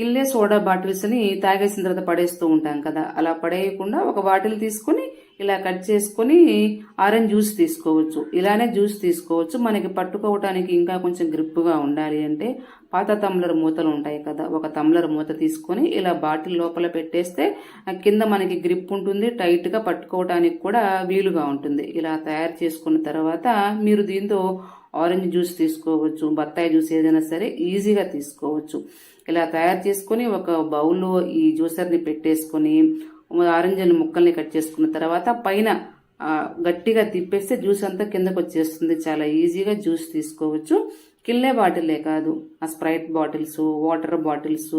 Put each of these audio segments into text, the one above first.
కిల్లే soda బాటిల్స్ని తాగేసిన తర్వాత పడేస్తూ ఉంటాం కదా. అలా పడేయకుండా ఒక బాటిల్ తీసుకొని ఇలా కట్ చేసుకొని ఆరెంజ్ జ్యూస్ తీసుకోవచ్చు. ఇలానే జ్యూస్ తీసుకోవచ్చు. మనకి పట్టుకోవటానికి ఇంకా కొంచెం గ్రిప్గా ఉండాలి అంటే పాత తమ్లర్ మూతలు ఉంటాయి కదా. ఒక తమ్లర్ మూత తీసుకొని ఇలా బాటిల్ లోపల పెట్టేస్తే కింద మనకి గ్రిప్ ఉంటుంది. టైట్గా పట్టుకోవటానికి కూడా వీలుగా ఉంటుంది. ఇలా తయారు చేసుకున్న తర్వాత మీరు దీంతో ఆరెంజ్ జ్యూస్ తీసుకోవచ్చు. బత్తాయి జ్యూస్ ఏదైనా సరే ఈజీగా తీసుకోవచ్చు. ఇలా తయారు చేసుకొని ఒక బౌల్లో ఈ జ్యూసర్ని పెట్టేసుకొని ఆరెంజ్ ముక్కల్ని కట్ చేసుకున్న తర్వాత పైన గట్టిగా తిప్పేస్తే జ్యూస్ అంతా కిందకు వచ్చేస్తుంది. చాలా ఈజీగా జ్యూస్ తీసుకోవచ్చు. కిల్లే బాటిలే కాదు. ఆ Sprite bottles water bottles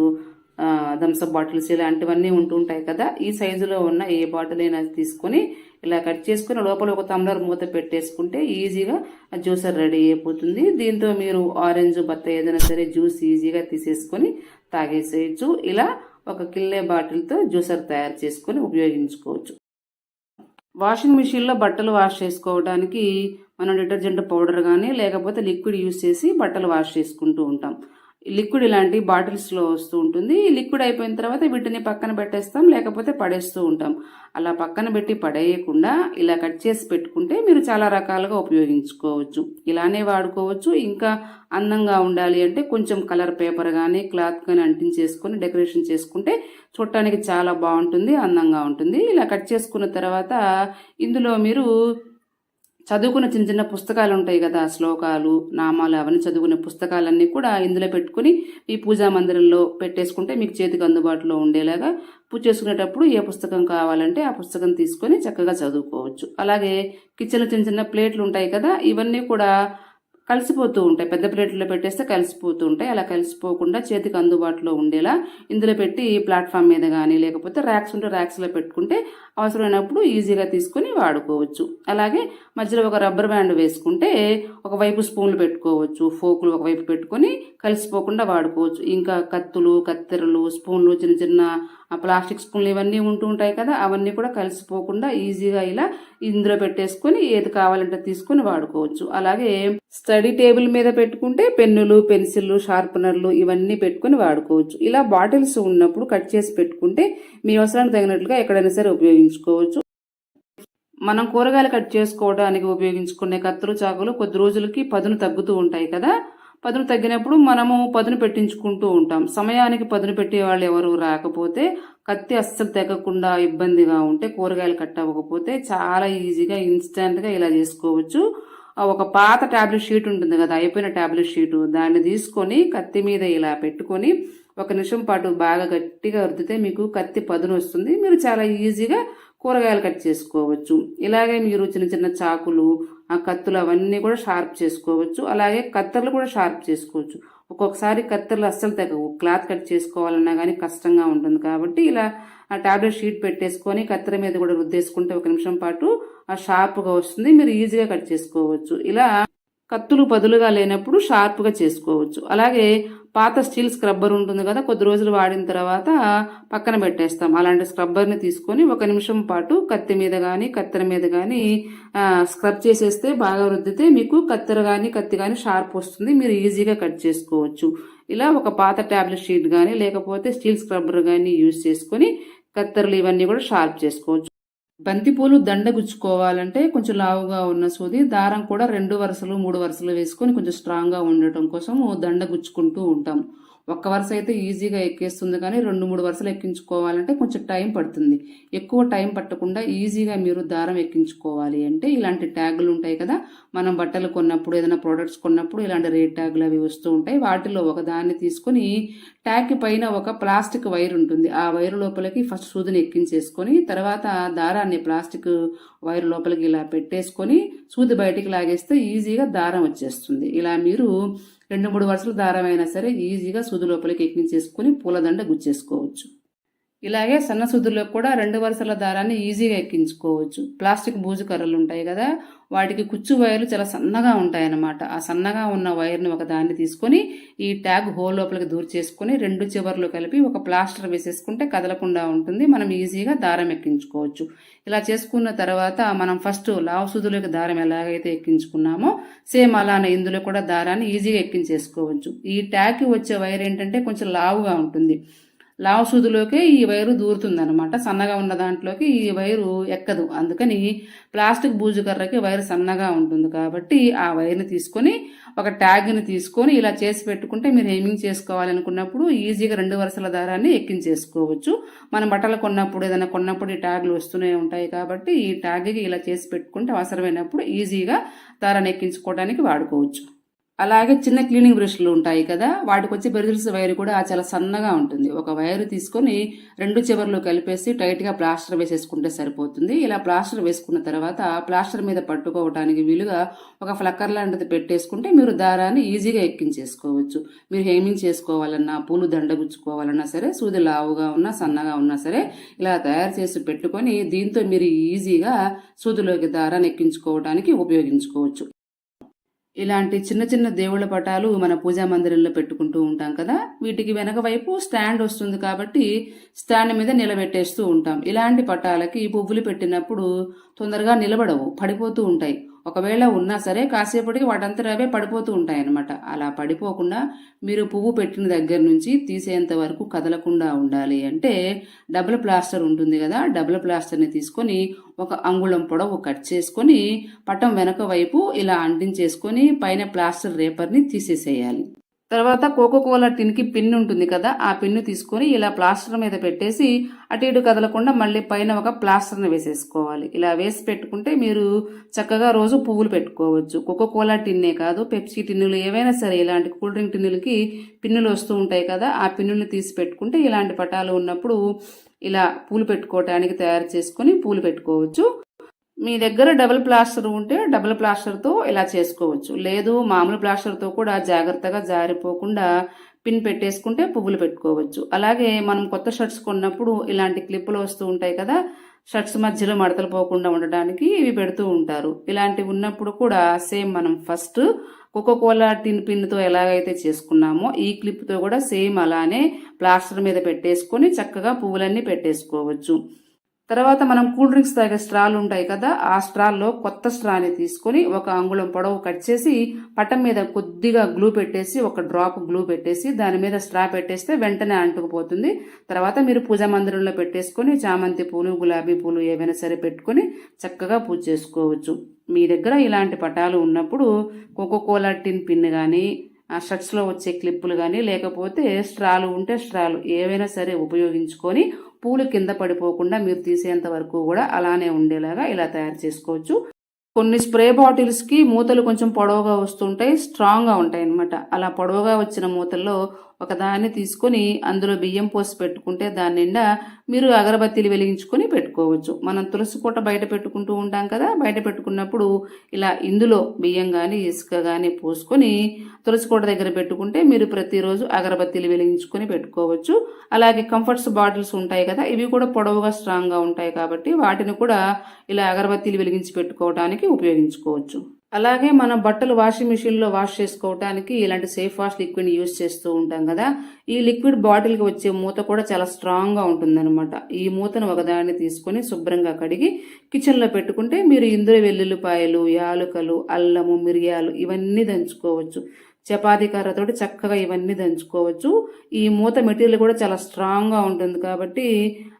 Thums Up bottles ఇలాంటివన్నీ ఉంటుంటాయి కదా. ఈ సైజులో ఉన్న ఏ బాటిల్ అయినా తీసుకొని ఇలా కట్ చేసుకుని లోపల ఒక తమ్లర్ మూత పెట్టేసుకుంటే ఈజీగా ఆ జ్యూసర్ రెడీ అయిపోతుంది. దీంతో మీరు ఆరెంజ్ బత్త ఏదైనా సరే జ్యూస్ ఈజీగా తీసేసుకొని తాగేసేయచ్చు. ఇలా ఒక కిల్లే బాటిల్తో జ్యూసర్ తయారు చేసుకొని ఉపయోగించుకోవచ్చు. వాషింగ్ మిషన్లో బట్టలు వాష్ చేసుకోవడానికి మనం డిటర్జెంట్ పౌడర్ కానీ లేకపోతే లిక్విడ్ యూస్ చేసి బట్టలు వాష్ చేసుకుంటూ ఉంటాం. లిక్విడ్ ఇలాంటి బాటిల్స్లో వస్తూ ఉంటుంది. లిక్విడ్ అయిపోయిన తర్వాత వీటిని పక్కన పెట్టేస్తాం. లేకపోతే పడేస్తూ ఉంటాం. అలా పక్కన పెట్టి పడేయకుండా ఇలా కట్ చేసి పెట్టుకుంటే మీరు చాలా రకాలుగా ఉపయోగించుకోవచ్చు. ఇలానే వాడుకోవచ్చు. ఇంకా అందంగా ఉండాలి అంటే కొంచెం కలర్ పేపర్ కానీ క్లాత్ కానీ అంటించేసుకొని డెకరేషన్ చేసుకుంటే చూడటానికి చాలా బాగుంటుంది అందంగా ఉంటుంది. ఇలా కట్ చేసుకున్న తర్వాత ఇందులో మీరు చదువుకున్న చిన్న చిన్న పుస్తకాలు ఉంటాయి కదా శ్లోకాలు నామాలు అవన్నీ చదువుకునే పుస్తకాలన్నీ కూడా ఇందులో పెట్టుకుని ఈ పూజా మందిరంలో పెట్టేసుకుంటే మీకు చేతికి అందుబాటులో ఉండేలాగా పూజ చేసుకునేటప్పుడు ఏ పుస్తకం కావాలంటే ఆ పుస్తకం తీసుకొని చక్కగా చదువుకోవచ్చు. అలాగే కిచెన్లో చిన్న చిన్న ప్లేట్లు ఉంటాయి కదా ఇవన్నీ కూడా కలిసిపోతూ ఉంటాయి. పెద్ద ప్లేట్లో పెట్టేస్తే కలిసిపోతూ ఉంటాయి. అలా కలిసిపోకుండా చేతికి అందుబాటులో ఉండేలా ఇందులో పెట్టి ప్లాట్ఫామ్ మీద కానీ లేకపోతే ర్యాక్స్ ఉంటే ర్యాక్స్లో పెట్టుకుంటే అవసరమైనప్పుడు ఈజీగా తీసుకొని వాడుకోవచ్చు. అలాగే మధ్యలో ఒక రబ్బర్ బ్యాండ్ వేసుకుంటే ఒకవైపు స్పూన్లు పెట్టుకోవచ్చు. ఫోకులు ఒకవైపు పెట్టుకొని కలిసిపోకుండా వాడుకోవచ్చు. ఇంకా కత్తులు కత్తెరలు స్పూన్లు చిన్న చిన్న ప్లాస్టిక్ స్పూన్లు ఇవన్నీ ఉంటూ ఉంటాయి కదా అవన్నీ కూడా కలిసిపోకుండా ఈజీగా ఇలా ఇందులో పెట్టేసుకొని ఏది కావాలంటే తీసుకొని వాడుకోవచ్చు. అలాగే స్టడీ టేబుల్ మీద పెట్టుకుంటే పెన్నులు పెన్సిళ్ళు షార్పనర్లు ఇవన్నీ పెట్టుకొని వాడుకోవచ్చు. ఇలా బాటిల్స్ ఉన్నప్పుడు కట్ చేసి పెట్టుకుంటే మీ అవసరానికి తగినట్లుగా ఎక్కడైనా సరే ఉపయోగించుకోవచ్చు. మనం కూరగాయలు కట్ చేసుకోవడానికి ఉపయోగించుకునే కత్తులు చాకులు కొద్ది రోజులకి పదును తగ్గుతూ ఉంటాయి కదా. పదును తగ్గినప్పుడు మనము పదును పెట్టించుకుంటూ ఉంటాం. సమయానికి పదును పెట్టే వాళ్ళు ఎవరు రాకపోతే కత్తి అస్సలు తెగకుండా ఇబ్బందిగా ఉంటే కూరగాయలు కట్ అవ్వకపోతే చాలా ఈజీగా ఇన్స్టెంట్గా ఇలా చేసుకోవచ్చు. ఒక పాత టాబ్లెట్ షీట్ ఉంటుంది కదా అయిపోయిన టాబ్లెట్ షీటు. దాన్ని తీసుకొని కత్తి మీద ఇలా పెట్టుకొని ఒక నిమిషం పాటు బాగా గట్టిగా రుద్దితే మీకు కత్తి పదును వస్తుంది. మీరు చాలా ఈజీగా కూరగాయలు కట్ చేసుకోవచ్చు. ఇలాగే మీరు చిన్న చిన్న చాకులు ఆ కత్తులు అవన్నీ కూడా షార్ప్ చేసుకోవచ్చు. అలాగే కత్తెరలు కూడా షార్ప్ చేసుకోవచ్చు. ఒక్కొక్కసారి కత్తెరలు అస్సలు తగ్గవు. క్లాత్ కట్ చేసుకోవాలన్నా కానీ కష్టంగా ఉంటుంది కాబట్టి ఇలా ఆ టాబ్లెట్ షీట్ పెట్టేసుకొని కత్తెర మీద కూడా రుద్దేసుకుంటే ఒక నిమిషం పాటు ఆ షార్ప్గా వస్తుంది. మీరు ఈజీగా కట్ చేసుకోవచ్చు. ఇలా కత్తులు పదులుగా లేనప్పుడు షార్ప్గా చేసుకోవచ్చు. అలాగే పాత స్టీల్ స్క్రబ్బర్ ఉంటుంది కదా కొద్ది రోజులు వాడిన తర్వాత పక్కన పెట్టేస్తాం. అలాంటి స్క్రబ్బర్ని తీసుకొని ఒక నిమిషం పాటు కత్తి మీద కానీ కత్తెర మీద కానీ స్క్రబ్ చేసేస్తే బాగా రుద్దితే మీకు కత్తెర కానీ కత్తి కానీ షార్ప్ వస్తుంది. మీరు ఈజీగా కట్ చేసుకోవచ్చు. ఇలా ఒక పాత ట్యాబ్లెట్ షీట్ కానీ లేకపోతే స్టీల్ స్క్రబ్బర్ కానీ యూజ్ చేసుకొని కత్తెరలు ఇవన్నీ కూడా షార్ప్ చేసుకోవచ్చు. బంతిపూలు దండ గుచ్చుకోవాలంటే కొంచెం లావుగా ఉన్న సూది దారం కూడా రెండు వరుసలు మూడు వరుసలు వేసుకొని కొంచెం స్ట్రాంగ్గా ఉండటం కోసం దండ గుచ్చుకుంటూ ఉంటాం. ఒక్క వరుస అయితే ఈజీగా ఎక్కేస్తుంది కానీ రెండు మూడు వరుసలు ఎక్కించుకోవాలంటే కొంచెం టైం పడుతుంది. ఎక్కువ టైం పట్టకుండా ఈజీగా మీరు దారం ఎక్కించుకోవాలి అంటే ఇలాంటి ట్యాగులు ఉంటాయి కదా. మనం బట్టలు కొన్నప్పుడు ఏదైనా ప్రోడక్ట్స్ కొన్నప్పుడు ఇలాంటి రేట్ ట్యాగులు అవి వస్తూ ఉంటాయి. వాటిలో ఒక దాన్ని తీసుకొని ట్యాగ్ పైన ఒక ప్లాస్టిక్ వైర్ ఉంటుంది. ఆ వైర్ లోపలికి ఫస్ట్ సూదిని ఎక్కించేసుకొని తర్వాత దారాన్ని ప్లాస్టిక్ వైర్ లోపలికి ఇలా పెట్టేసుకొని సూది బయటికి లాగేస్తే ఈజీగా దారం వచ్చేస్తుంది. ఇలా మీరు రెండు మూడు వరుసలు దారమైనా సరే ఈజీగా సూది లోపలికి ఎక్కించేసుకుని పూలదండ గుచ్చేసుకోవచ్చు. ఇలాగే సన్న సూదుల్లో కూడా రెండు వరుసల దారాన్ని ఈజీగా ఎక్కించుకోవచ్చు. ప్లాస్టిక్ బూజు కర్రలు ఉంటాయి కదా వాటికి కుచ్చు వైర్లు చాలా సన్నగా ఉంటాయన్నమాట. ఆ సన్నగా ఉన్న వైర్ని ఒక దాన్ని తీసుకొని ఈ ట్యాగ్ హోల్ లోపలికి దూరు చేసుకొని రెండు చివర్లు కలిపి ఒక ప్లాస్టర్ వేసేసుకుంటే కదలకుండా ఉంటుంది. మనం ఈజీగా దారం ఎక్కించుకోవచ్చు. ఇలా చేసుకున్న తర్వాత మనం ఫస్ట్ లావు సూదులకు దారం ఎలాగైతే ఎక్కించుకున్నామో సేమ్ అలానే ఇందులో కూడా దారాన్ని ఈజీగా ఎక్కించేసుకోవచ్చు. ఈ ట్యాగ్కి వచ్చే వైర్ ఏంటంటే కొంచెం లావుగా ఉంటుంది. లావు సూదిలోకే ఈ వైరు దూరుతుందనమాట సన్నగా ఉన్న దాంట్లోకి ఈ వైరు ఎక్కదు. అందుకని ప్లాస్టిక్ బూజు కర్రకి వైరు సన్నగా ఉంటుంది కాబట్టి ఆ వైర్ని తీసుకొని ఒక ట్యాగ్ని తీసుకొని ఇలా చేసి పెట్టుకుంటే మీరు హెమింగ్ చేసుకోవాలనుకున్నప్పుడు ఈజీగా రెండు వరుసల దారాన్ని ఎక్కించేసుకోవచ్చు. మనం బట్టలు కొన్నప్పుడు ఏదైనా కొన్నప్పుడు ఈ ట్యాగ్లు వస్తూనే ఉంటాయి కాబట్టి ఈ ట్యాగ్కి ఇలా చేసి పెట్టుకుంటే అవసరమైనప్పుడు ఈజీగా దారాన్ని ఎక్కించుకోవడానికి వాడుకోవచ్చు. అలాగే చిన్న క్లీనింగ్ బ్రష్లు ఉంటాయి కదా వాటికి వచ్చే బెరిజిల్స్ వైర్ కూడా చాలా సన్నగా ఉంటుంది. ఒక వైర్ తీసుకొని రెండు చివర్లు కలిపేసి టైట్గా ప్లాస్టర్ వేసేసుకుంటే సరిపోతుంది. ఇలా ప్లాస్టర్ వేసుకున్న తర్వాత ప్లాస్టర్ మీద పట్టుకోవడానికి వీలుగా ఒక ఫ్లక్కర్ లాంటిది పెట్టేసుకుంటే మీరు దారాన్ని ఈజీగా ఎక్కించేసుకోవచ్చు. మీరు హేమింగ్ చేసుకోవాలన్నా పూలు దండగుచ్చుకోవాలన్నా సరే సూది లావుగా ఉన్నా సన్నగా ఉన్నా సరే ఇలా తయారు చేసి పెట్టుకొని దీంతో మీరు ఈజీగా సూదిలోకి దారాన్ని ఎక్కించుకోవడానికి ఉపయోగించుకోవచ్చు. ఇలాంటి చిన్న చిన్న దేవుళ్ళ పటాలు మన పూజా మందిరంలో పెట్టుకుంటూ ఉంటాం కదా. వీటికి వెనక వైపు స్టాండ్ వస్తుంది కాబట్టి స్టాండ్ మీద నిలబెట్టేస్తూ ఉంటాం. ఇలాంటి పటాలకి పువ్వులు పెట్టినప్పుడు తొందరగా నిలబడవు పడిపోతూ ఉంటాయి. ఒకవేళ ఉన్నా సరే కాసేపటికి వాటంతా అవే పడిపోతూ ఉంటాయన్నమాట. అలా పడిపోకుండా మీరు పువ్వు పెట్టిన దగ్గర నుంచి తీసేంత వరకు కదలకుండా ఉండాలి అంటే డబుల్ ప్లాస్టర్ ఉంటుంది కదా డబుల్ ప్లాస్టర్ని తీసుకొని ఒక అంగుళం పొడవు కట్ చేసుకొని పటం వెనక వైపు ఇలా అంటించేసుకొని పైన ప్లాస్టర్ రేపర్ని తీసేసేయాలి. తర్వాత కోకో కోలా టిన్కి పిన్ ఉంటుంది కదా ఆ పిన్ను తీసుకొని ఇలా ప్లాస్టర్ మీద పెట్టేసి అటు ఇటు కదలకుండా మళ్ళీ పైన ఒక ప్లాస్టర్ని వేసేసుకోవాలి. ఇలా వేసి పెట్టుకుంటే మీరు చక్కగా రోజు పువ్వులు పెట్టుకోవచ్చు. కోకో కోలా టిన్నే కాదు పెప్సీ టిన్నులు ఏవైనా సరే ఇలాంటి కూల్ డ్రింక్ టిన్నులకి పిన్నులు వస్తూ ఉంటాయి కదా ఆ పిన్నులు తీసి పెట్టుకుంటే ఇలాంటి పటాలు ఉన్నప్పుడు ఇలా పూలు పెట్టుకోవటానికి తయారు చేసుకొని పూలు పెట్టుకోవచ్చు. మీ దగ్గర డబుల్ ప్లాస్టర్ ఉంటే డబుల్ ప్లాస్టర్తో ఇలా చేసుకోవచ్చు. లేదు మామూలు ప్లాస్టర్తో కూడా జాగ్రత్తగా జారిపోకుండా పిన్ పెట్టేసుకుంటే పువ్వులు పెట్టుకోవచ్చు. అలాగే మనం కొత్త షర్ట్స్ కొన్నప్పుడు ఇలాంటి క్లిప్పులు వస్తూ ఉంటాయి కదా షర్ట్స్ మధ్యలో మడతలు పోకుండా ఉండడానికి ఇవి పెడుతూ ఉంటారు. ఇలాంటివి ఉన్నప్పుడు కూడా సేమ్ మనం ఫస్ట్ కోకోకోలా టిన్ పిన్తో ఎలాగైతే చేసుకున్నామో ఈ క్లిప్తో కూడా సేమ్ అలానే ప్లాస్టర్ మీద పెట్టేసుకొని చక్కగా పువ్వులన్నీ పెట్టేసుకోవచ్చు. తర్వాత మనం కూల్ డ్రింక్స్ తాగే స్ట్రాలు ఉంటాయి కదా ఆ స్ట్రాల్లో కొత్త స్ట్రాని తీసుకొని ఒక అంగుళం పొడవు కట్ చేసి పట్టం మీద కొద్దిగా గ్లూ పెట్టేసి ఒక డ్రాప్ గ్లూ పెట్టేసి దాని మీద స్ట్రా పెట్టేస్తే వెంటనే అంటుకుపోతుంది. తర్వాత మీరు పూజా మందిరంలో పెట్టేసుకొని చామంతి పూలు గులాబీ పూలు ఏవైనా సరే పెట్టుకొని చక్కగా పూజ చేసుకోవచ్చు. మీ దగ్గర ఇలాంటి పటాలు ఉన్నప్పుడు కోకో కోలా టిన్ పిన్ కానీ ఆ షర్ట్స్లో వచ్చే క్లిప్పులు కానీ లేకపోతే స్ట్రాలు ఉంటే స్ట్రాలు ఏవైనా సరే ఉపయోగించుకొని పూలు కింద పడిపోకుండా మీరు తీసేంత వరకు కూడా అలానే ఉండేలాగా ఇలా తయారు చేసుకోవచ్చు. కొన్ని స్ప్రే బాటిల్స్కి మూతలు కొంచెం పొడవుగా వస్తుంటాయి స్ట్రాంగ్గా ఉంటాయి అనమాట అలా పొడవుగా వచ్చిన మూతల్లో ఒకదాన్ని తీసుకొని అందులో బియ్యం పోసి పెట్టుకుంటే దాని నిండా మీరు అగరబత్తీలు వెలిగించుకొని పెట్టుకోవచ్చు. మనం తులసి పూట బయట పెట్టుకుంటూ ఉంటాం కదా బయట పెట్టుకున్నప్పుడు ఇలా ఇందులో బియ్యం కానీ ఇసుక కానీ పోసుకొని తులసి కూట దగ్గర పెట్టుకుంటే మీరు ప్రతిరోజు అగరబత్తీలు వెలిగించుకొని పెట్టుకోవచ్చు. అలాగే కంఫర్ట్స్ బాటిల్స్ ఉంటాయి కదా ఇవి కూడా పొడవుగా స్ట్రాంగ్గా ఉంటాయి కాబట్టి వాటిని కూడా ఇలా అగరబత్తీలు వెలిగించి పెట్టుకోవడానికి ఉపయోగించుకోవచ్చు. అలాగే మనం బట్టలు వాషింగ్ మిషన్లో వాష్ చేసుకోవడానికి ఇలాంటి సేఫ్ వాష్ లిక్విడ్ యూజ్ చేస్తూ ఉంటాం కదా. ఈ లిక్విడ్ బాటిల్కి వచ్చే మూత కూడా చాలా స్ట్రాంగ్గా ఉంటుందన్నమాట. ఈ మూతను ఒకదాన్ని తీసుకొని శుభ్రంగా కడిగి కిచెన్లో పెట్టుకుంటే మీరు ఇందులో వెల్లుల్లిపాయలు యాలుకలు అల్లము మిరియాలు ఇవన్నీ దంచుకోవచ్చు. చపాతీ కర్రతోటి చక్కగా ఇవన్నీ దంచుకోవచ్చు. ఈ మూత మెటీరియల్ కూడా చాలా స్ట్రాంగ్గా ఉంటుంది కాబట్టి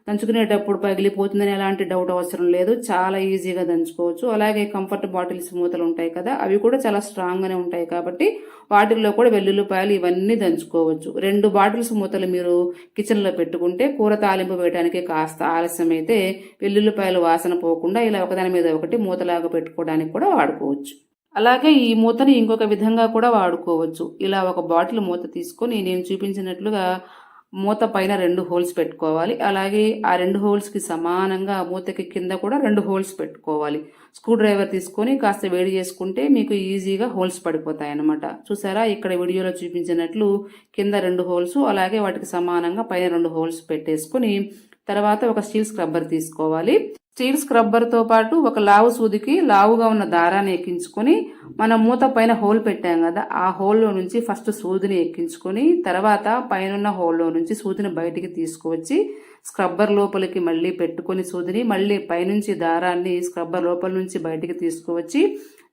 దంచుకునేటప్పుడు పగిలిపోతుందని ఎలాంటి డౌట్ అవసరం లేదు. చాలా ఈజీగా దంచుకోవచ్చు. అలాగే కంఫర్ట్ బాటిల్స్ మూతలు ఉంటాయి కదా అవి కూడా చాలా స్ట్రాంగ్గానే ఉంటాయి కాబట్టి వాటిల్లో కూడా వెల్లుల్లిపాయలు ఇవన్నీ దంచుకోవచ్చు. రెండు బాటిల్స్ మూతలు మీరు కిచెన్లో పెట్టుకుంటే కూర తాలింపు వేయడానికి కాస్త ఆలస్యం అయితే వెల్లుల్లిపాయలు వాసన పోకుండా ఇలా ఒకదాని మీద ఒకటి మూతలాగా పెట్టుకోవడానికి కూడా వాడుకోవచ్చు. అలాగే ఈ మూతని ఇంకొక విధంగా కూడా వాడుకోవచ్చు. ఇలా ఒక బాటిల్ మూత తీసుకొని నేను చూపించినట్లుగా మూత పైన రెండు హోల్స్ పెట్టుకోవాలి. అలాగే ఆ రెండు హోల్స్కి సమానంగా మూతకి కింద కూడా రెండు హోల్స్ పెట్టుకోవాలి. స్క్రూ డ్రైవర్ తీసుకొని కాస్త వేడి చేసుకుంటే మీకు ఈజీగా హోల్స్ పడిపోతాయి అన్నమాట చూసారా? ఇక్కడ వీడియోలో చూపించినట్లు కింద రెండు హోల్స్ అలాగే వాటికి సమానంగా పైన రెండు హోల్స్ పెట్టేసుకొని తర్వాత ఒక స్టీల్ స్క్రబ్బర్ తీసుకోవాలి. స్టీల్ స్క్రబ్బర్తో పాటు ఒక లావు సూదికి లావుగా ఉన్న దారాన్ని ఎక్కించుకొని మనం మూత పైన హోల్ పెట్టాం కదా ఆ హోల్లో నుంచి ఫస్ట్ సూదిని ఎక్కించుకొని తర్వాత పైన హోల్లో నుంచి సూదిని బయటికి తీసుకువచ్చి స్క్రబ్బర్ లోపలికి మళ్ళీ పెట్టుకొని సూదిని మళ్ళీ పైనుంచి దారాన్ని స్క్రబ్బర్ లోపల నుంచి బయటికి తీసుకువచ్చి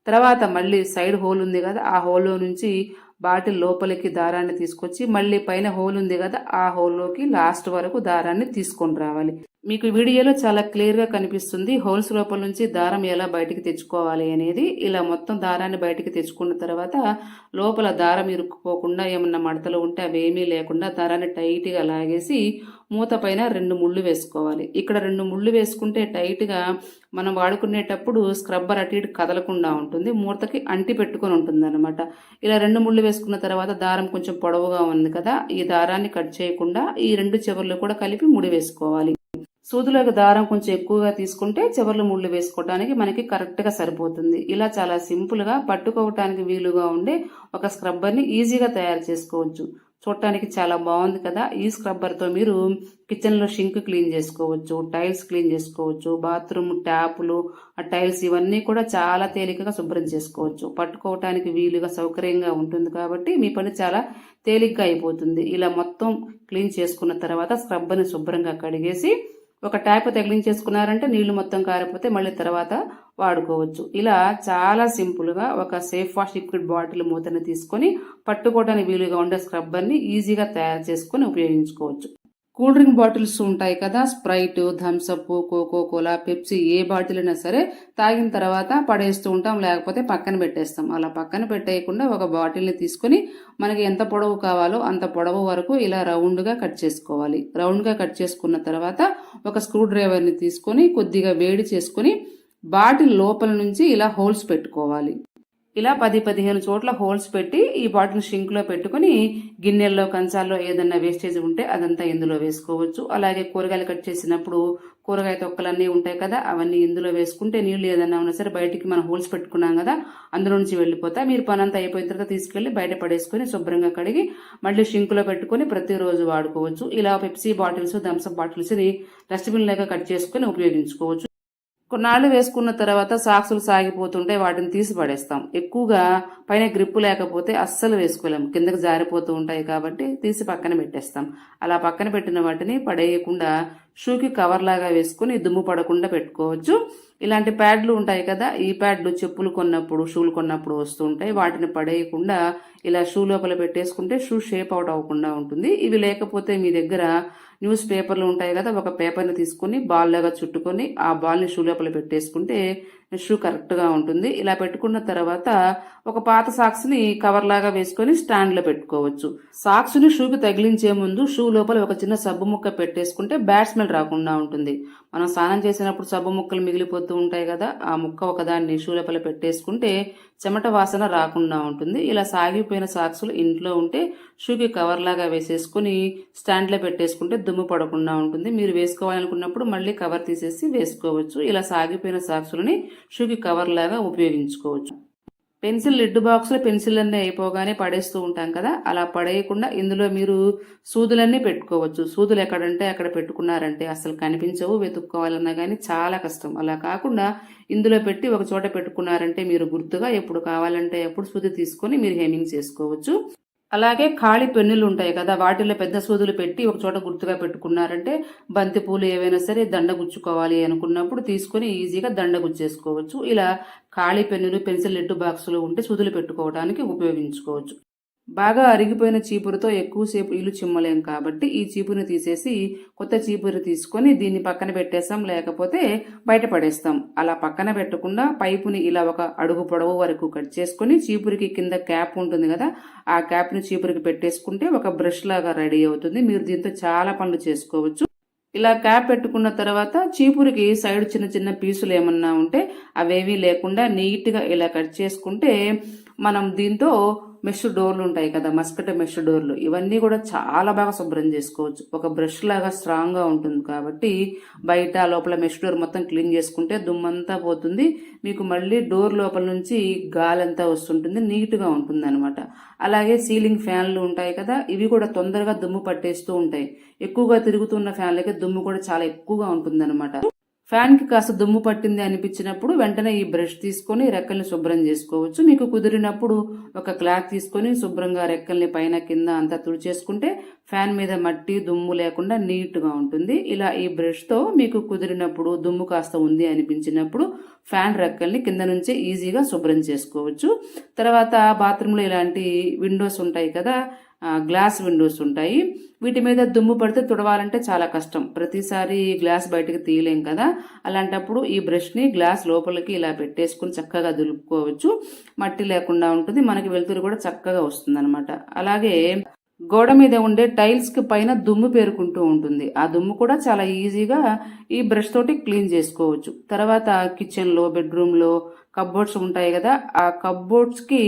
తర్వాత మళ్ళీ సైడ్ హోల్ ఉంది కదా ఆ హోల్లో నుంచి బాటిల్ లోపలికి దారాన్ని తీసుకొచ్చి మళ్ళీ పైన హోల్ ఉంది కదా ఆ హోల్లోకి లాస్ట్ వరకు దారాన్ని తీసుకొని రావాలి. మీకు వీడియోలో చాలా క్లియర్గా కనిపిస్తుంది హోల్స్ లోపల నుంచి దారం ఎలా బయటికి తెచ్చుకోవాలి అనేది. ఇలా మొత్తం దారాన్ని బయటికి తెచ్చుకున్న తర్వాత లోపల దారం ఇరుక్కుపోకుండా ఏమన్నా మడతలు ఉంటే అవేమీ లేకుండా దారాన్ని టైట్గా లాగేసి మూత పైన రెండు ముళ్ళు వేసుకోవాలి. ఇక్కడ రెండు ముళ్ళు వేసుకుంటే టైట్గా మనం వాడుకునేటప్పుడు స్క్రబ్బర్ అటు ఇటు కదలకుండా ఉంటుంది. మూతకి అంటి పెట్టుకొని ఉంటుంది అనమాట ఇలా రెండు ముళ్ళు వేసుకున్న తర్వాత దారం కొంచెం పొడవుగా ఉంది కదా ఈ దారాన్ని కట్ చేయకుండా ఈ రెండు చివర్లు కూడా కలిపి ముడి వేసుకోవాలి. సూదులోకి దారం కొంచెం ఎక్కువగా తీసుకుంటే చివర్లు ముళ్ళు వేసుకోవడానికి మనకి కరెక్ట్గా సరిపోతుంది. ఇలా చాలా సింపుల్గా పట్టుకోవటానికి వీలుగా ఉండే ఒక స్క్రబ్బర్ని ఈజీగా తయారు చేసుకోవచ్చు. చూడటానికి చాలా బాగుంది కదా. ఈ స్క్రబ్బర్తో మీరు కిచెన్లో షింక్ క్లీన్ చేసుకోవచ్చు టైల్స్ క్లీన్ చేసుకోవచ్చు బాత్రూమ్ ట్యాపులు ఆ టైల్స్ ఇవన్నీ కూడా చాలా తేలికగా శుభ్రం చేసుకోవచ్చు. పట్టుకోవటానికి వీలుగా సౌకర్యంగా ఉంటుంది కాబట్టి మీ పని చాలా తేలిగ్గా అయిపోతుంది. ఇలా మొత్తం క్లీన్ చేసుకున్న తర్వాత స్క్రబ్బర్ని శుభ్రంగా కడిగేసి ఒక ట్యాప్ తగిలించేసుకున్నారంటే నీళ్ళు మొత్తం కారిపోతే మళ్ళీ తర్వాత వాడుకోవచ్చు. ఇలా చాలా సింపుల్గా ఒక సేఫ్ వాష్ లిక్విడ్ బాటిల్ మూతను తీసుకొని పట్టుకోవడానికి వీలుగా ఉండే స్క్రబ్బర్ని ఈజీగా తయారు చేసుకొని ఉపయోగించుకోవచ్చు. కూల్ డ్రింక్ బాటిల్స్ ఉంటాయి కదా Sprite Thums Up Coca Cola Pepsi ఏ బాటిల్ అయినా సరే తాగిన తర్వాత పడేస్తూ ఉంటాం లేకపోతే పక్కన పెట్టేస్తాం. అలా పక్కన పెట్టేయకుండా ఒక బాటిల్ని తీసుకొని మనకి ఎంత పొడవు కావాలో అంత పొడవు వరకు ఇలా రౌండ్గా కట్ చేసుకోవాలి. రౌండ్గా కట్ చేసుకున్న తర్వాత ఒక స్క్రూ డ్రైవర్ని తీసుకొని కొద్దిగా వేడి చేసుకొని బాటిల్ లోపల నుంచి ఇలా హోల్స్ పెట్టుకోవాలి. ఇలా పది పదిహేను చోట్ల హోల్స్ పెట్టి ఈ బాటిల్ షింక్లో పెట్టుకుని గిన్నెల్లో కంచాల్లో ఏదన్నా వేస్టేజ్ ఉంటే అదంతా ఇందులో వేసుకోవచ్చు. అలాగే కూరగాయలు కట్ చేసినప్పుడు కూరగాయ తొక్కలన్నీ ఉంటాయి కదా అవన్నీ ఇందులో వేసుకుంటే నీళ్ళు ఏదన్నా ఉన్నా సరే బయటికి మనం హోల్స్ పెట్టుకున్నాం కదా అందులో నుంచి వెళ్ళిపోతా మీరు పని అంతా అయిపోయిన తర్వాత తీసుకెళ్ళి బయట పడేసుకొని శుభ్రంగా కడిగి మళ్ళీ షింక్లో పెట్టుకుని ప్రతిరోజు వాడుకోవచ్చు. ఇలా పెప్సీ బాటిల్స్ థమ్స్అప్ బాటిల్స్ని డస్ట్బిన్ లాగా కట్ చేసుకుని ఉపయోగించుకోవచ్చు. కొన్నాళ్ళు వేసుకున్న తర్వాత సాక్సులు సాగిపోతుంటే వాటిని తీసి పడేస్తాం. ఎక్కువగా పైన గ్రిప్పు లేకపోతే అస్సలు వేసుకోలేం. కిందకి జారిపోతూ ఉంటాయి కాబట్టి తీసి పక్కన పెట్టేస్తాం. అలా పక్కన పెట్టిన వాటిని పడేయకుండా షూకి కవర్ లాగా వేసుకుని దుమ్ము పడకుండా పెట్టుకోవచ్చు. ఇలాంటి ప్యాడ్లు ఉంటాయి కదా ఈ ప్యాడ్లు చెప్పులు కొన్నప్పుడు షూలు కొన్నప్పుడు వస్తూ ఉంటాయి వాటిని పడేయకుండా ఇలా షూ లోపల పెట్టేసుకుంటే షూ షేప్ అవుట్ అవ్వకుండా ఉంటుంది. ఇవి లేకపోతే మీ దగ్గర న్యూస్ పేపర్లు ఉంటాయి కదా ఒక పేపర్ని తీసుకుని బాల్ లాగా చుట్టుకొని ఆ బాల్ని షూ లోపల పెట్టేసుకుంటే షూ కరెక్ట్గా ఉంటుంది. ఇలా పెట్టుకున్న తర్వాత ఒక పాత సాక్స్ని కవర్ లాగా వేసుకొని స్టాండ్లో పెట్టుకోవచ్చు. సాక్స్ని షూకి తగిలించే ముందు షూ లోపల ఒక చిన్న సబ్బు ముక్క పెట్టేసుకుంటే బ్యాడ్ స్మెల్ రాకుండా ఉంటుంది. మనం స్నానం చేసినప్పుడు సబ్బు ముక్కలు మిగిలిపోతూ ఉంటాయి కదా ఆ ముక్క ఒకదాన్ని షూ లోపల పెట్టేసుకుంటే చెమట వాసన రాకుండా ఉంటుంది. ఇలా సాగిపోయిన సాక్సులు ఇంట్లో ఉంటే షూకి కవర్ లాగా వేసేసుకుని స్టాండ్లో పెట్టేసుకుంటే దుమ్ము పడకుండా ఉంటుంది. మీరు వేసుకోవాలనుకున్నప్పుడు మళ్ళీ కవర్ తీసేసి వేసుకోవచ్చు. ఇలా సాగిపోయిన సాక్సులని షూకి కవర్ లాగా ఉపయోగించుకోవచ్చు. పెన్సిల్ లిడ్ బాక్స్లో పెన్సిల్ అన్నీ అయిపోగానే పడేస్తూ ఉంటాం కదా? అలా పడేయకుండా ఇందులో మీరు సూదులన్నీ పెట్టుకోవచ్చు. సూదులు ఎక్కడంటే అక్కడ పెట్టుకున్నారంటే అసలు కనిపించవు వెతుక్కోవాలన్నా కానీ చాలా కష్టం. అలా కాకుండా ఇందులో పెట్టి ఒక చోట పెట్టుకున్నారంటే మీరు గుర్తుగా ఎప్పుడు కావాలంటే ఎప్పుడు సూది తీసుకొని మీరు హెమింగ్ చేసుకోవచ్చు. అలాగే ఖాళీ పెన్నులు ఉంటాయి కదా వాటిలో పెద్ద సూదులు పెట్టి ఒక చోట గుర్తుగా పెట్టుకున్నారంటే బంతి పూలు ఏవైనా సరే దండ గుచ్చుకోవాలి అనుకున్నప్పుడు తీసుకొని ఈజీగా దండ గుచ్చేసుకోవచ్చు. ఇలా ఖాళీ పెన్నులు పెన్సిల్ లెట్టు బాక్సులు ఉంటే సూదులు పెట్టుకోవడానికి ఉపయోగించుకోవచ్చు. బాగా అరిగిపోయిన చీపురుతో ఎక్కువసేపు ఇల్లు చిమ్మలేం కాబట్టి ఈ చీపురుని తీసేసి కొత్త చీపురు తీసుకొని దీన్ని పక్కన పెట్టేస్తాం లేకపోతే బయట పడేస్తాం. అలా పక్కన పెట్టకుండా పైపుని ఇలా ఒక అడుగు పొడవు వరకు కట్ చేసుకొని చీపురికి కింద క్యాప్ ఉంటుంది కదా ఆ క్యాప్ని చీపురికి పెట్టేసుకుంటే ఒక బ్రష్ లాగా రెడీ అవుతుంది. మీరు దీంతో చాలా పనులు చేసుకోవచ్చు. ఇలా క్యాప్ పెట్టుకున్న తర్వాత చీపురికి సైడ్ చిన్న చిన్న పీసులు ఏమన్నా ఉంటే అవేవి లేకుండా నీట్గా ఇలా కట్ చేసుకుంటే మనం దీంతో మెష్ డోర్లు ఉంటాయి కదా మస్కట మెష్ డోర్లు. ఇవన్నీ కూడా చాలా బాగా శుభ్రం చేసుకోవచ్చు. ఒక బ్రష్ లాగా స్ట్రాంగ్గా ఉంటుంది కాబట్టి బయట లోపల మెష్ డోర్ మొత్తం క్లీన్ చేసుకుంటే దుమ్మంతా పోతుంది. మీకు మళ్ళీ డోర్ లోపల నుంచి గాలంతా వస్తుంటుంది నీట్గా ఉంటుంది అనమాట అలాగే సీలింగ్ ఫ్యాన్లు ఉంటాయి కదా ఇవి కూడా తొందరగా దుమ్ము పట్టేస్తూ ఉంటాయి. ఎక్కువగా తిరుగుతున్న ఫ్యాన్లకి దుమ్ము కూడా చాలా ఎక్కువగా ఉంటుంది ఫ్యాన్కి కాస్త దుమ్ము పట్టింది అనిపించినప్పుడు వెంటనే ఈ బ్రష్ తీసుకొని రెక్కల్ని శుభ్రం చేసుకోవచ్చు. మీకు కుదిరినప్పుడు ఒక క్లాత్ తీసుకొని శుభ్రంగా రెక్కల్ని పైన కింద అంతా తుడిచేసుకుంటే ఫ్యాన్ మీద మట్టి దుమ్ము లేకుండా నీట్గా ఉంటుంది. ఇలా ఈ బ్రష్తో మీకు కుదిరినప్పుడు దుమ్ము కాస్త ఉంది అనిపించినప్పుడు ఫ్యాన్ రెక్కల్ని కింద నుంచే ఈజీగా శుభ్రం చేసుకోవచ్చు. తర్వాత బాత్రూంలో ఇలాంటి విండోస్ ఉంటాయి కదా గ్లాస్ విండోస్ ఉంటాయి. వీటి మీద దుమ్ము పడితే తుడవాలంటే చాలా కష్టం. ప్రతిసారి గ్లాస్ బయటకు తీయలేం కదా. అలాంటప్పుడు ఈ బ్రష్ని గ్లాస్ లోపలికి ఇలా పెట్టేసుకుని చక్కగా దులుపుకోవచ్చు. మట్టి లేకుండా ఉంటుంది. మనకి వెలుతురు కూడా చక్కగా వస్తుంది అలాగే గోడ మీద ఉండే టైల్స్కి పైన దుమ్ము పేరుకుంటూ ఉంటుంది. ఆ దుమ్ము కూడా చాలా ఈజీగా ఈ బ్రష్ తోటి క్లీన్ చేసుకోవచ్చు. తర్వాత కిచెన్లో బెడ్రూమ్లో కబ్బోర్డ్స్ ఉంటాయి కదా ఆ కబ్బోర్డ్స్కి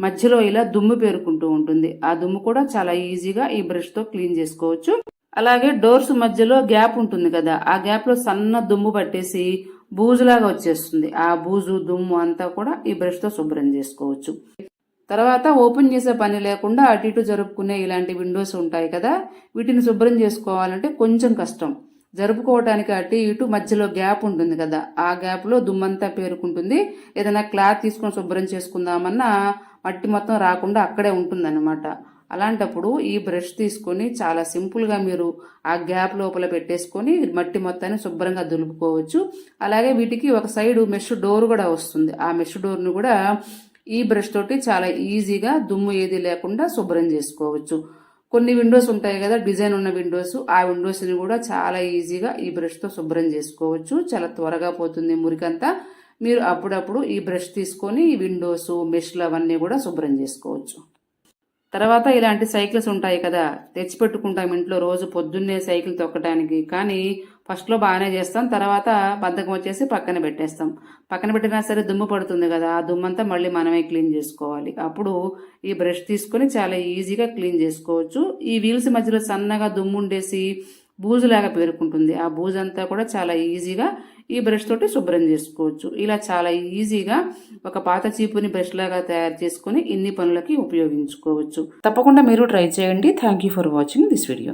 మధ్యలో ఇలా దుమ్ము పేరుకుంటూ ఉంటుంది. ఆ దుమ్ము కూడా చాలా ఈజీగా ఈ బ్రష్తో క్లీన్ చేసుకోవచ్చు. అలాగే డోర్స్ మధ్యలో గ్యాప్ ఉంటుంది కదా ఆ గ్యాప్లో సన్న దుమ్ము పట్టేసి బూజులాగా వచ్చేస్తుంది. ఆ బూజు దుమ్ము అంతా కూడా ఈ బ్రష్తో శుభ్రం చేసుకోవచ్చు. తర్వాత ఓపెన్ చేసే పని లేకుండా అటు ఇటు జరుపుకునే ఇలాంటి విండోస్ ఉంటాయి కదా వీటిని శుభ్రం చేసుకోవాలంటే కొంచెం కష్టం. జరుపుకోవటానికి అటు ఇటు మధ్యలో గ్యాప్ ఉంటుంది కదా. ఆ గ్యాప్లో దుమ్మంతా పేరుకుంటుంది. ఏదైనా క్లాత్ తీసుకొని శుభ్రం చేసుకుందామన్నా మట్టి మొత్తం రాకుండా అక్కడే ఉంటుందన్నమాట. అలాంటప్పుడు ఈ బ్రష్ తీసుకొని చాలా సింపుల్గా మీరు ఆ గ్యాప్ లోపల పెట్టేసుకొని మట్టి మొత్తాన్ని శుభ్రంగా దులుపుకోవచ్చు. అలాగే వీటికి ఒక సైడ్ మెష్ డోర్ కూడా వస్తుంది. ఆ మెష్ డోర్ను కూడా ఈ బ్రష్ తోటి చాలా ఈజీగా దుమ్ము ఏది లేకుండా శుభ్రం చేసుకోవచ్చు. కొన్ని విండోస్ ఉంటాయి కదా డిజైన్ ఉన్న విండోస్ ఆ విండోస్ని కూడా చాలా ఈజీగా ఈ బ్రష్తో శుభ్రం చేసుకోవచ్చు. చాలా త్వరగా పోతుంది మురికంతా. మీరు అప్పుడప్పుడు ఈ బ్రష్ తీసుకొని ఈ విండోస్ మెష్లు అవన్నీ కూడా శుభ్రం చేసుకోవచ్చు. తర్వాత ఇలాంటి సైకిల్స్ ఉంటాయి కదా తెచ్చిపెట్టుకుంటాం ఇంట్లో రోజు పొద్దున్నే సైకిల్ తొక్కడానికి కానీ ఫస్ట్లో బాగానే చేస్తాం తర్వాత బద్ధకం వచ్చేసి పక్కన పెట్టేస్తాం. పక్కన పెట్టినా సరే దుమ్ము పడుతుంది కదా ఆ దుమ్మంతా మళ్ళీ మనమే క్లీన్ చేసుకోవాలి. అప్పుడు ఈ బ్రష్ తీసుకొని చాలా ఈజీగా క్లీన్ చేసుకోవచ్చు. ఈ వీల్స్ మధ్యలో సన్నగా దుమ్ము ఉండేసి బూజులాగా పేరుకుంటుంది. ఆ బూజు అంతా కూడా చాలా ఈజీగా ఈ బ్రష్ తోటి శుభ్రం చేసుకోవచ్చు. ఇలా చాలా ఈజీగా ఒక పాత చీపుని బ్రష్ లాగా తయారు చేసుకొని ఇన్ని పనులకి ఉపయోగించుకోవచ్చు. తప్పకుండా మీరు ట్రై చేయండి. Thank you for watching this video